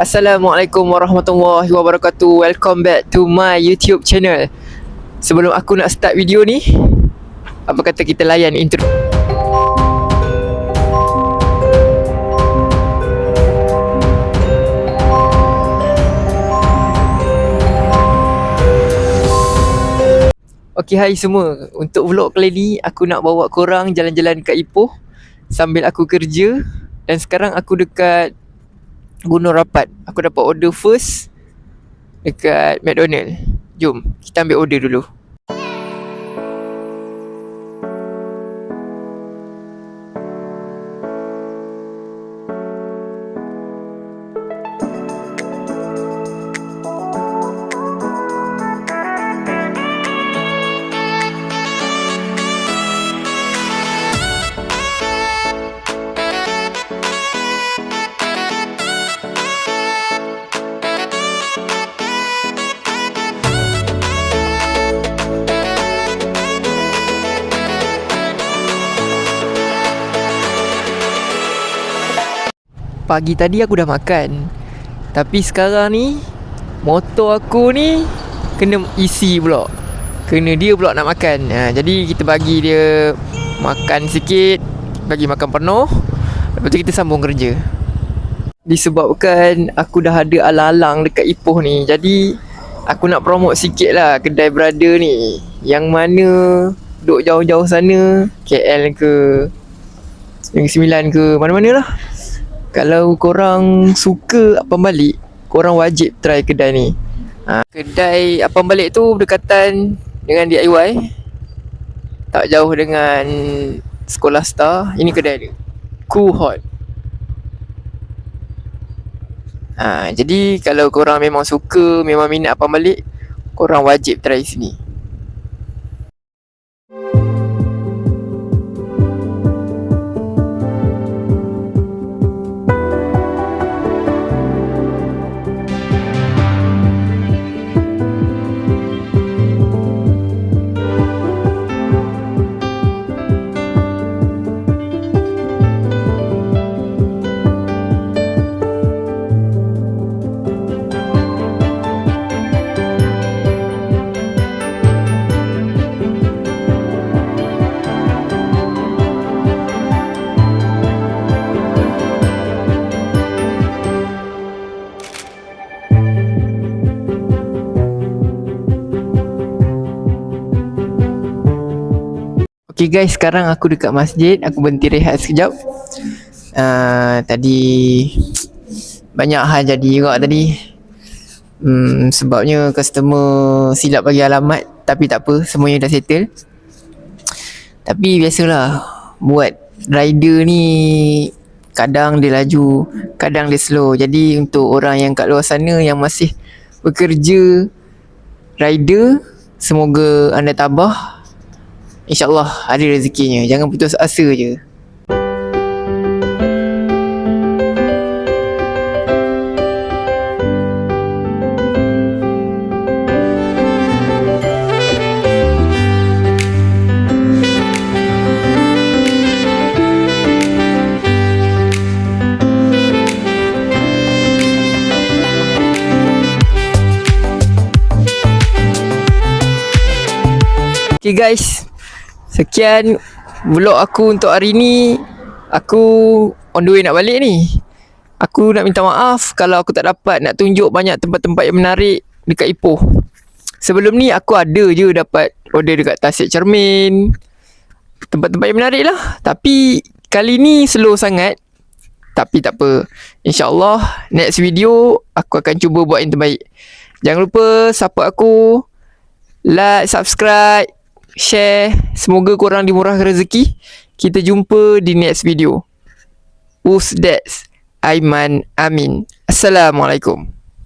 Assalamualaikum warahmatullahi wabarakatuh. Welcome back to my YouTube channel. Sebelum aku nak start video ni Apa kata kita layan intro? Okay hai semua. Untuk vlog kali ni Aku nak bawa korang jalan-jalan kat Ipoh. Sambil aku kerja. Dan sekarang aku dekat Gunung Rapat. Aku dapat order first Dekat McDonald. Jom kita ambil order dulu Pagi tadi aku dah makan. Tapi sekarang ni Motor aku ni Kena isi pula. Kena dia pula nak makan. Ha, Jadi kita bagi dia Makan sikit Bagi makan penuh. Lepas tu kita sambung kerja. Disebabkan Aku dah ada alang-alang Dekat Ipoh ni Jadi Aku nak promote sikit lah Kedai brother ni. Yang mana Duk jauh-jauh sana KL ke Yang Sembilan ke Mana-mana lah kalau korang suka apam balik Korang wajib try kedai ni. Ha, Kedai apam balik tu berdekatan dengan DIY Tak jauh dengan Sekolah Star. Ini kedai dia. Cool Hot. Ha, Jadi kalau korang memang suka Memang minat apam balik Korang wajib try sini Okay guys, sekarang aku dekat masjid. Aku berhenti rehat sekejap. Uh, Tadi Banyak hal jadi juga tadi. Hmm, Sebabnya customer silap bagi alamat Tapi tak apa, semuanya dah settle. Tapi biasalah Buat rider ni Kadang dia laju Kadang dia slow. Jadi untuk orang yang kat luar sana Yang masih bekerja Rider Semoga anda tabah InsyaAllah ada rezekinya. Jangan putus asa je. Okay guys Sekian vlog aku untuk hari ni. Aku on the way nak balik ni. Aku nak minta maaf kalau aku tak dapat nak tunjuk banyak tempat-tempat yang menarik dekat Ipoh. Sebelum ni aku ada je dapat order dekat Tasik Cermin. Tempat-tempat yang menarik lah. Tapi kali ni slow sangat. Tapi tak apa. InsyaAllah next video aku akan cuba buat yang terbaik. Jangan lupa support aku. Like, subscribe share. Semoga korang dimurahkan rezeki. Kita jumpa di next video. Usdats Aiman Amin. Assalamualaikum.